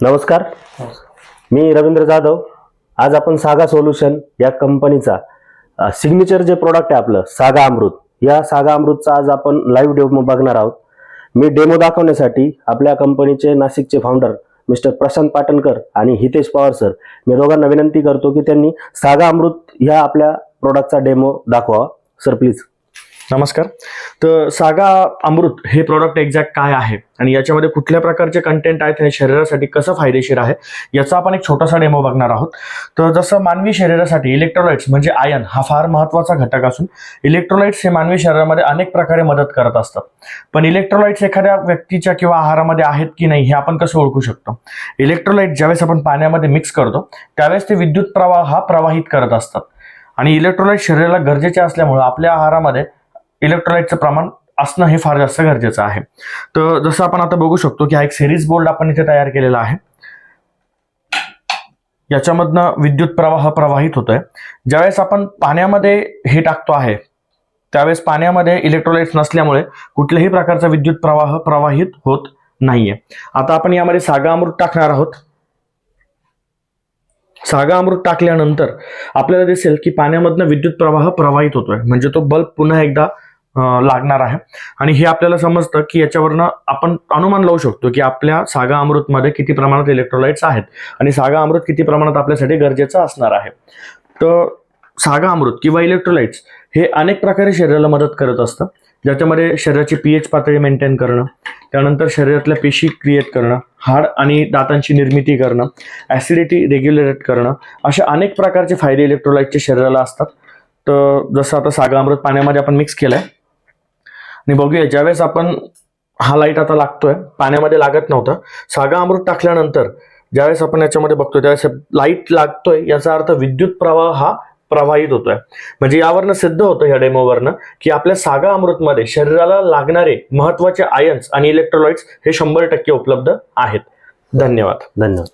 नमस्कार. मी रवींद्र जाधव. आज आपण सागा सोल्युशन या कंपनीचा सिग्नेचर जे प्रोडक्ट आहे आपलं सागा अमृत. या सागा अमृतचा आज आपण लाईव्ह डेमो बघणार आहोत. मी डेमो दाखवण्यासाठी आपल्या कंपनीचे नाशिकचे फाउंडर मिस्टर प्रशांत पाटणकर आणि हितेश पवार सर मी दोघांना विनंती करतो की त्यांनी सागा अमृत ह्या आपल्या प्रोडक्टचा डेमो दाखवा सर प्लीज नमस्कार. तर सागा अमृत हे प्रॉडक्ट एक्झॅक्ट काय आहे? आणि याच्यामध्ये कुठल्या प्रकारचे कंटेंट आहेत आणि शरीरासाठी कसं फायदेशीर आहे? याचा आपण एक छोटासा डेमो बघणार आहोत. तर जसं मानवी शरीरासाठी इलेक्ट्रोलाइट्स म्हणजे आयन हा फार महत्त्वाचा घटक असून इलेक्ट्रोलाइट्स हे मानवी शरीरामध्ये अनेक प्रकारे मदत करत असतात पण इलेक्ट्रोलाइट्स एखाद्या व्यक्तीच्या किंवा आहारामध्ये आहेत की नाही हे आपण कसं ओळखू शकतो? इलेक्ट्रोलाइट ज्यावेळेस आपण पाण्यामध्ये मिक्स करतो त्यावेळेस ते विद्युत प्रवाह हा प्रवाहित करत असतात. आणि इलेक्ट्रोलाइट शरीराला गरजेचे असल्यामुळं आपल्या आहारामध्ये इलेक्ट्रोलाइटचं प्रमाण असणं हे फार जास्त गरजेचं आहे. तर जसं आपण आता बघू शकतो की हा एक सिरीज बोर्ड आपण इथे तयार केलेला आहे. याच्यामधनं विद्युत प्रवाह प्रवाहित होतोय. ज्यावेळेस आपण पाण्यामध्ये हे टाकतो आहे त्यावेळेस पाण्यामध्ये इलेक्ट्रोलाइट्स नसल्यामुळे कुठल्याही प्रकारचा विद्युत प्रवाह प्रवाहित होत नाहीये. आता आपण यामध्ये सागा अमृत टाकणार आहोत. सागा अमृत टाकल्यानंतर आपल्याला दिसेल की पाण्यामधनं विद्युत प्रवाह प्रवाहित होतोय. म्हणजे तो बल्ब पुन्हा एकदा लागणार आहे. आणि हे आपल्याला समजतं की याच्यावरनं आपण अनुमान लावू शकतो की आपल्या सागा अमृतमध्ये किती प्रमाणात इलेक्ट्रोलाइट्स आहेत आणि सागा अमृत किती प्रमाणात आपल्यासाठी गरजेचं असणार आहे. तर सागा अमृत किंवा इलेक्ट्रोलाइट्स हे अनेक प्रकारे शरीराला मदत करत असतं. ज्याच्यामध्ये शरीराची पीएच पातळी मेंटेन करणं त्यानंतर शरीरातल्या पेशी क्रिएट करणं हाड आणि दातांची निर्मिती करणं ॲसिडिटी रेग्युलेट करणं अशा अनेक प्रकारचे फायदे इलेक्ट्रोलाइटचे शरीराला असतात. तर जसं आता सागा अमृत पाण्यामध्ये आपण मिक्स केलं आहे आणि बघूया ज्यावेळेस आपण हा लाइट आता लागतोय पाण्यामध्ये लागत नव्हता सागा अमृत टाकल्यानंतर ज्यावेळेस आपण याच्यामध्ये बघतोय त्यावेळेस लाइट लागतोय याचा अर्थ विद्युत प्रवाह हा प्रवाहित होतोय. म्हणजे यावरनं सिद्ध होतं या डेमोवरनं की आपल्या सागा अमृतमध्ये शरीराला लागणारे महत्त्वाचे आयन्स आणि इलेक्ट्रोलाइट्स हे शंभर टक्के उपलब्ध आहेत. धन्यवाद. धन्यवाद.